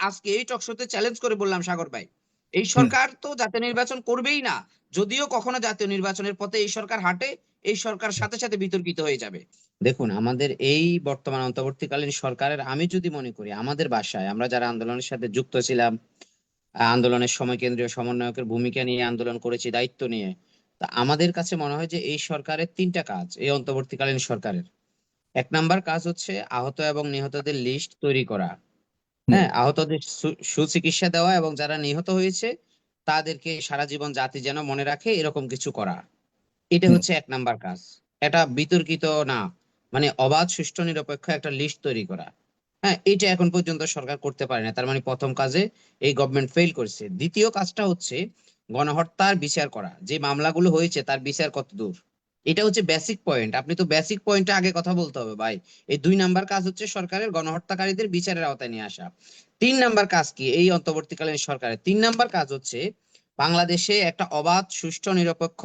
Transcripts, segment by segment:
আজকে এই টকশোতে চ্যালেঞ্জ করে বললাম সাগর ভাই। এই সরকার তো জাতীয় নির্বাচন করবেই না। যদিও কখনো জাতীয় নির্বাচনের পথে এই সরকার হাঁটে এই সরকার সাথে সাথে বিতর্কিত হয়ে যাবে। দেখুন আমাদের এই বর্তমান অন্তর্বর্তীকালীন সরকারের আমি যদি মনে করি আমাদের বাসায় আমরা যারা আন্দোলনের সাথে যুক্ত ছিলাম আন্দোলনের সময় কেন্দ্রীয় সমন্বয়কের ভূমিকা নিয়ে আন্দোলন করেছি দায়িত্ব নিয়ে তা আমাদের কাছে মনে হয় যে এই সরকারের তিনটা কাজ এই অন্তর্বর্তীকালীন সরকারের। এক নাম্বার কাজ হচ্ছে আহত এবং নিহতদের লিস্ট তৈরি করা। হ্যাঁ আহতদের সু- সুচিকিৎসা দেওয়া এবং যারা নিহত হয়েছে তাদেরকে সারা জীবন জাতি যেন মনে রাখে এরকম কিছু করা। এটা হুম। হচ্ছে এক নাম্বার কাজ। এটা বিতর্কিত না। মানে অবাধ সুষ্ঠু নিরপেক্ষ একটা লিস্ট তৈরি করা। হ্যাঁ এটা এখন পর্যন্ত সরকার করতে পারে না। তার মানে প্রথম কাজে এই গভর্নমেন্ট ফেল করেছে। দ্বিতীয় কাজটা হচ্ছে গণহত্যার বিচার করা। যে মামলাগুলো হয়েছে তার বিচার কত দূর? এটা হচ্ছে বেসিক পয়েন্ট আপনি তো বেসিক পয়েন্টে আগে কথা বলতে হবে ভাই। এই দুই নাম্বার কাজ হচ্ছে সরকারের গণহত্যাকারীদের বিচারের আওতায় নিয়ে আসা। তিন নাম্বার কাজ কি? এই অন্তর্বর্তীকালীন সরকারের। তিন নাম্বার কাজ হচ্ছে বাংলাদেশে একটা অবাধ সুষ্ঠু নিরপেক্ষ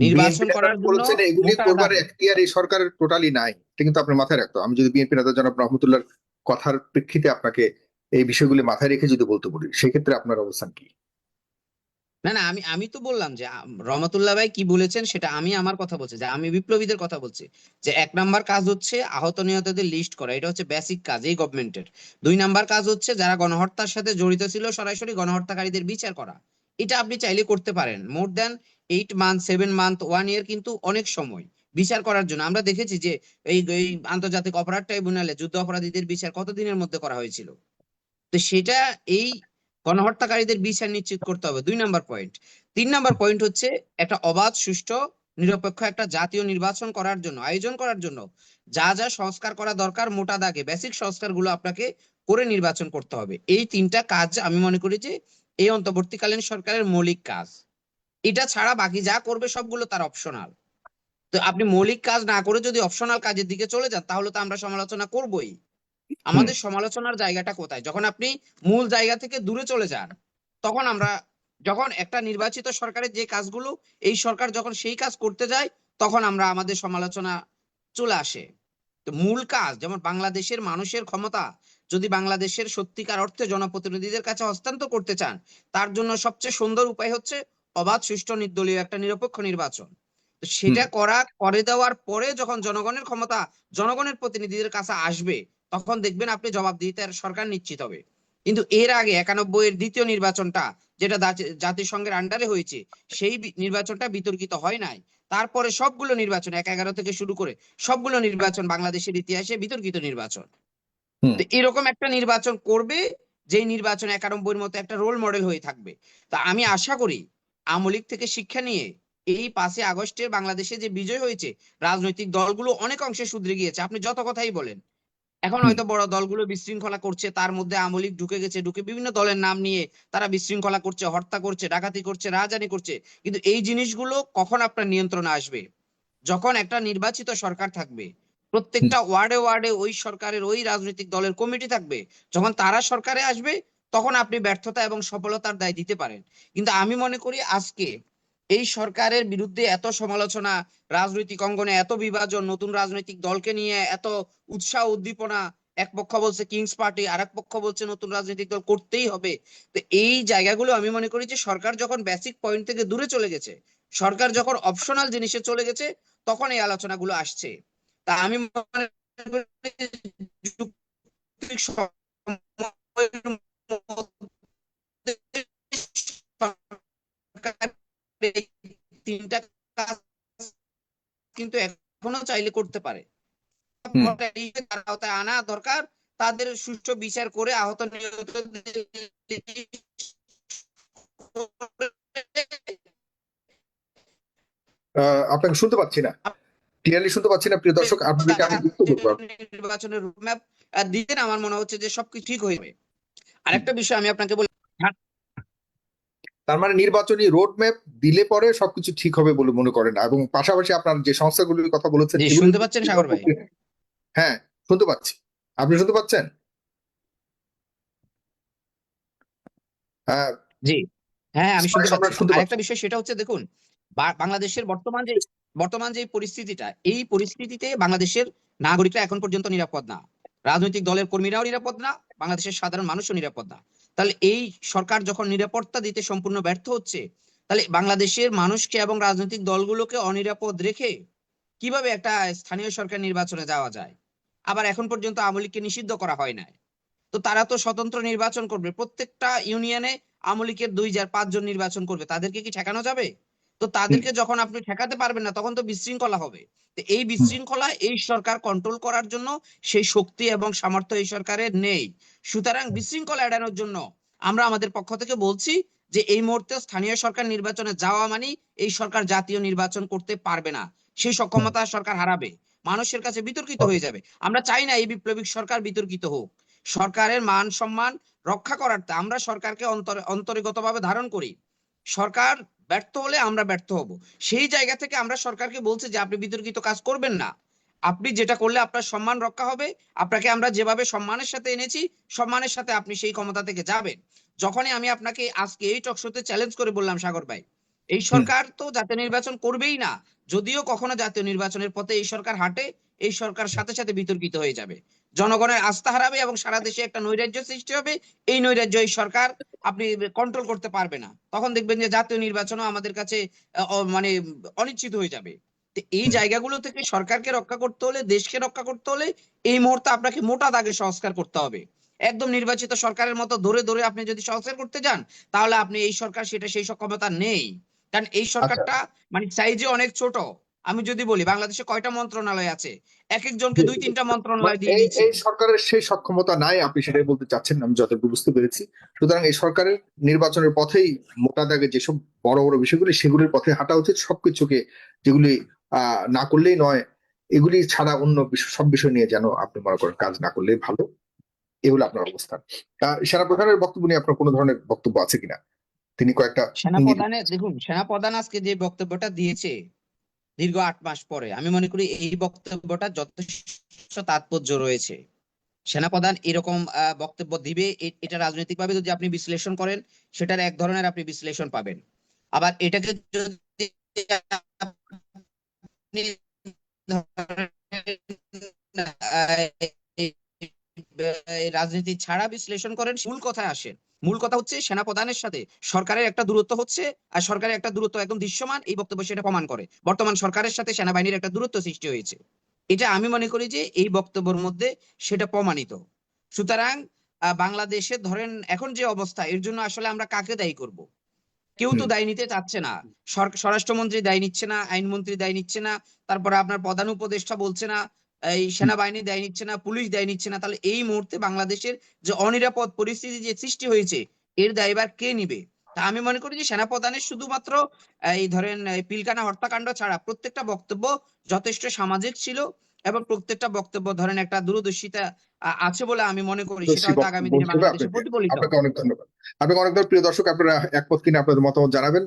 নির্বাচন করার জন্য এগুলি করবার এখতিয়ার এই সরকারের টোটালি নাই। এটা কিন্তু আপনার মাথায় রাখতো আমি যদি বিএনপি নেতা জনাব রহমতুল্লাহর কথার প্রেক্ষিতে আপনাকে এই বিষয়গুলি মাথায় রেখে যদি বলতে বলি সেক্ষেত্রে আপনার অবস্থান কি? না না, আমি আমি তো বললাম যে রহমতুল্লাহ ভাই কি বলেছেন সেটা আমি আমার কথা বলছি, যে আমি বিপ্লবীদের কথা বলছি। যে এক নাম্বার কাজ হচ্ছে আহত নিহতদের লিস্ট করা, এটা হচ্ছে বেসিক কাজ এই গভর্নমেন্টের দুই নাম্বার কাজ হচ্ছে যারা গণহত্যার সাথে জড়িত ছিল, সরাসরি গণহত্যাকারীদের বিচার করা। এটা আপনি চাইলে করতে পারেন। More than eight month seven month one year কিন্তু অনেক সময় বিচার করার জন্য। আমরা দেখেছি যে এই আন্তর্জাতিক অপরাধ ট্রাইব্যুনালে যুদ্ধ অপরাধীদের বিচার কতদিনের মধ্যে করা হয়েছিল? তো সেটা এই গণহত্যাকারীদের বিচার নিশ্চিত করতে হবে। দুই নাম্বার পয়েন্ট তিন নাম্বার পয়েন্ট হচ্ছে একটা অবাধ, সুষ্ঠু, নিরপেক্ষ একটা জাতীয় নির্বাচন করার জন্য, আয়োজন করার জন্য যা যা সংস্কার করা দরকার মোটা দাগে বেসিক সংস্কারগুলো আপনাকে করে নির্বাচন করতে হবে। এই তিনটা কাজ আমি মনে করি যে এই অন্তর্বর্তীকালীন সরকারের মৌলিক কাজ। এটা ছাড়া বাকি যা করবে সবগুলো তার অপশনাল তো আপনি মৌলিক কাজ না করে যদি অপশনাল কাজের দিকে চলে যান, তাহলে তো আমরা সমালোচনা করবই। আমাদের সমালোচনার জায়গাটা কোথায়? যখন আপনি মূল জায়গা থেকে দূরে চলে যান তখন আমরা যখন একটা নির্বাচিত সরকারের যে কাজগুলো এই সরকার যখন সেই কাজ করতে যায় তখন আমরা আমাদের সমালোচনা চলে আসে। তো মূল কাজ যেমন বাংলাদেশের মানুষের ক্ষমতা যদি বাংলাদেশের সত্যিকার অর্থে জনপ্রতিনিধিদের কাছে হস্তান্তর করতে চান তার জন্য সবচেয়ে সুন্দর উপায় হচ্ছে অবাধ সুষ্ঠু নির্দলীয় একটা নিরপেক্ষ নির্বাচন। তো সেটা করা করে দেওয়ার পরে যখন জনগণের ক্ষমতা জনগণের প্রতিনিধিদের কাছে আসবে তখন দেখবেন আপনি জবাবদিহিতার সরকার নিশ্চিত হবে। কিন্তু এর আগে একানব্বই এর দ্বিতীয় নির্বাচনটা যেটা জাতিসংঘের আন্ডারে হয়েছে সেই নির্বাচনটা বিতর্কিত হয় নাই। তারপরে সবগুলো নির্বাচন এক এগারো থেকে শুরু করে সবগুলো নির্বাচন বাংলাদেশের ইতিহাসে বিতর্কিত নির্বাচন। এরকম একটা নির্বাচন করবে যে নির্বাচন একানব্বইয়ের মতো একটা রোল মডেল হয়ে থাকবে। তা আমি আশা করি আমলিক থেকে শিক্ষা নিয়ে এই পাঁচই আগস্টের বাংলাদেশে যে বিজয় হয়েছে রাজনৈতিক দলগুলো অনেক অংশে শুধরে গিয়েছে। আপনি যত কথাই বলেন এখন হয়তো বড় দলগুলো বিশৃঙ্খলা করছে তার মধ্যে আওয়ামী লীগ ঢুকে গেছে ঢুকে বিভিন্ন দলের নাম নিয়ে তারা বিশৃঙ্খলা করছে হত্যা করছে ডাকাতি করছে রাজানি করছে। কিন্তু এই জিনিসগুলো কখন আপনার নিয়ন্ত্রণে আসবে? যখন একটা নির্বাচিত সরকার থাকবে প্রত্যেকটা ওয়ার্ডে ওয়ার্ডে ওই সরকারের ওই রাজনৈতিক দলের কমিটি থাকবে যখন তারা সরকারে আসবে তখন আপনি ব্যর্থতা এবং সফলতার দায় দিতে পারেন। কিন্তু আমি মনে করি আজকে এই সরকারের বিরুদ্ধে এত সমালোচনা, রাজনৈতিক অঙ্গনে এত বিভাজন, নতুন রাজনৈতিক দলকে নিয়ে এত উৎসাহ, উদ্দীপনা, এক পক্ষ বলছে কিংস পার্টি আর এক পক্ষ বলছে নতুন রাজনৈতিক দল করতেই হবে। তো এই জায়গাগুলো আমি মনে করি যে সরকার যখন বেসিক পয়েন্ট থেকে দূরে চলে গেছে, সরকার যখন অপশনাল জিনিসে চলে গেছে, তখন এই আলোচনাগুলো আসছে। তা আমি মনে করি যুক্তিক সময়ের মধ্যে সরকার এই তিনটা কাজ কিন্তু এখনও চাইলে করতে পারে। আওতায় আনা দরকার। তাদের সুষ্ঠু বিচার করে আহত আপনাকে শুনতে পাচ্ছি না। ক্লিয়ারলি শুনতে পাচ্ছি না প্রিয় দর্শক আপনাদেরকে আমি যুক্ত করব নির্বাচনের রুটম্যাপ দিতেন আমার মনে হচ্ছে যে সবকিছু ঠিক হয়ে যাবে। আরেকটা বিষয় আমি আপনাকে বলি তার মানে নির্বাচনী রোড ম্যাপ দিলে পরে সবকিছু ঠিক হবে বলে মনে করেন। এবং পাশাপাশি আপনার যে সংস্থাগুলির কথা বলেছেন শুনতে পাচ্ছেন সাগর ভাই? হ্যাঁ শুনতে পাচ্ছি। আপনি শুনতে পাচ্ছেন? হ্যাঁ। জি। হ্যাঁ আমি শুনতে পাচ্ছি। আরেকটা বিষয় সেটা হচ্ছে দেখুন বাংলাদেশের বর্তমান যে বর্তমান যে পরিস্থিতিটা এই পরিস্থিতিতে বাংলাদেশের নাগরিকরা এখন পর্যন্ত নিরাপদ না। রাজনৈতিক দলের কর্মীরাও নিরাপদ না বাংলাদেশের সাধারণ মানুষও নিরাপদ না। তাহলে এই সরকার যখন নিরাপত্তা দিতে সম্পূর্ণ ব্যর্থ হচ্ছে, তাহলে বাংলাদেশের মানুষকে এবং রাজনৈতিক দলগুলোকে অনিরাপদ রেখে কীভাবে একটা স্থানীয় সরকার নির্বাচনে যাওয়া যায়? আবার এখন পর্যন্ত আওয়ামী লীগকে নিষিদ্ধ করা হয় নাই। তো তারা তো স্বতন্ত্র নির্বাচন করবে। প্রত্যেকটা ইউনিয়নে আওয়ামী লীগের দুই হাজার পাঁচজন নির্বাচন করবে। তাদেরকে কি ঠেকানো যাবে? তো তাদেরকে যখন আপনি ঠেকাতে পারবেন না, তখন তো বিশৃঙ্খলা হবে। এই বিশৃঙ্খলা এই সরকার কন্ট্রোল করার জন্য সেই শক্তি এবং সামর্থ্য এই সরকারের নেই। সুতরাং বিশৃঙ্খলা এড়ানোর জন্য আমরা আমাদের পক্ষ থেকে বলছি যে এই মুহূর্তে স্থানীয় সরকার নির্বাচনে যাওয়া মানে এই সরকার জাতীয় নির্বাচন করতে পারবে না। সেই সক্ষমতা সরকার হারাবে। মানুষের কাছে বিতর্কিত হয়ে যাবে। আমরা চাই না এই বিপ্লবিক সরকার বিতর্কিত হোক। সরকারের মান সম্মান রক্ষা করার আমরা সরকারকে অন্তর, অন্তর্গতভাবে ধারণ করি। সরকার ব্যর্থ হলে আমরা ব্যর্থ হব। সেই জায়গা থেকে আমরা সরকারকে বলছি যে আপনি বিতর্কিত কাজ করবেন না। আপনি যেটা করলে আপনার সম্মান রক্ষা হবে আপনাকে আমরা যেভাবে সম্মানের সাথে এনেছি সম্মানের সাথে আপনি সেই ক্ষমতা থেকে যাবেন। যখনই আমি আপনাকে আজকে এই টক শোতে চ্যালেঞ্জ করে বললাম সাগর ভাই এই সরকার তো জাতীয় নির্বাচন করবেই না। যদিও কখনো জাতীয় নির্বাচনের পথে এই সরকার হাঁটে এই সরকার সাথে সাথে বিতর্কিত হয়ে যাবে। জনগণের আস্থা হারাবে এবং সারা দেশে একটা নৈরাজ্য সৃষ্টি হবে। এই নৈরাজ্য এই সরকার আপনি কন্ট্রোল করতে পারবে না। তখন দেখবেন যে জাতীয় নির্বাচনও আমাদের কাছে মানে অনিশ্চিত হয়ে যাবে। এই জায়গাগুলো থেকে সরকারকে রক্ষা করতে হলে, দেশকে রক্ষা করতে হলে এই মুহূর্তে আপনাকে মোটা দাগে সংস্কার করতে হবে। একদম নির্বাচিত সরকারের মতো ধরে ধরে আপনি যদি সংস্কার করতে যান, তাহলে আপনি এই সরকার সেটা সেই সক্ষমতা নেই। কারণ এই সরকারটা মানে সাইজে অনেক ছোট। আমি যদি বলি বাংলাদেশে কয়টা মন্ত্রণালয় আছে? এক একজনকে দুই তিনটা মন্ত্রণালয় দিয়ে দিচ্ছে। এই সরকারের সেই সক্ষমতা নাই আপনি সেটাই বলতে চাচ্ছেন আমি যতটুকু বুঝতে পেরেছি। সুতরাং এই সরকারের নির্বাচনের পথেই মোটা দাগে যেসব বড় বড় বিষয়গুলি সেগুলির পথে হাঁটা উচিত। সবকিছুকে যেগুলি না করলেই নয় এগুলি ছাড়া অন্য বিষয় সব বিষয় নিয়ে যেন আপনি মনে করেন কাজ না করলেই ভালো। এগুলো আপনার অবস্থান। আহ সেনাপ্রধানের বক্তব্য নিয়ে আপনার কোনো ধরনের বক্তব্য আছে কিনা? তিনি কয়েকটা সেনাপ্রধানের দেখুন সেনাপ্রধান আজকে যে বক্তব্যটা দিয়েছে দীর্ঘ আট মাস পরে। আমি মনে করি এই বক্তব্যটা যথেষ্ট তাৎপর্য রয়েছে। সেনাপ্রধান এরকম বক্তব্য দিবে এটা রাজনৈতিকভাবে যদি আপনি বিশ্লেষণ করেন, সেটার এক ধরনের আপনি বিশ্লেষণ পাবেন। আবার এটাকে যদি আপনি ধরেন, আহ, এই- এই রাজনীতি ছাড়া বিশ্লেষণ করেন মূল কথায় আসেন। মূল কথা হচ্ছে সেনাপ্রধানের সাথে সরকারের একটা দূরত্ব হচ্ছে আর সরকারের একটা দূরত্ব একদম দৃশ্যমান এই বক্তব্য সেটা প্রমাণ করে। বর্তমান সরকারের সাথে সেনাবাহিনীর একটা দূরত্ব সৃষ্টি হয়েছে। এটা আমি মনে করি যে এই বক্তব্যের মধ্যে সেটা প্রমাণিত। সুতরাং বাংলাদেশের ধরেন এখন যে অবস্থা এর জন্য আসলে আমরা কাকে দায়ী করব? কেউ তো। দায় নিতে চাচ্ছে না। স্বরাষ্ট্রমন্ত্রী দায় নিচ্ছে না আইনমন্ত্রী দায় নিচ্ছে না তারপরে আপনার প্রধান উপদেষ্টা বলছে না এই সেনাবাহিনী দায় নিচ্ছে না পুলিশ দায় নিচ্ছে না তাহলে এই মুহূর্তে বাংলাদেশের যে অনিরাপদ পরিস্থিতি যে সৃষ্টি হয়েছে এর দায়ভার কে নিবে? তা আমি মনে করি যে সেনাপ্রধানের শুধুমাত্র এই ধরেন পিলকানা হত্যাকাণ্ড ছাড়া প্রত্যেকটা বক্তব্য যথেষ্ট সামাজিক ছিল এবং প্রত্যেকটা বক্তব্য ধরেন একটা দূরদর্শিতা আছে বলে আমি মনে করি সেটা হয়তো আগামী দিনে বাংলাদেশে প্রতিফলিত। আপনাকে অনেক ধন্যবাদ। আপনাকে অনেক ধন্যবাদ। প্রিয় দর্শক আপনারা একমত কিনা আপনাদের মতামত জানাবেন।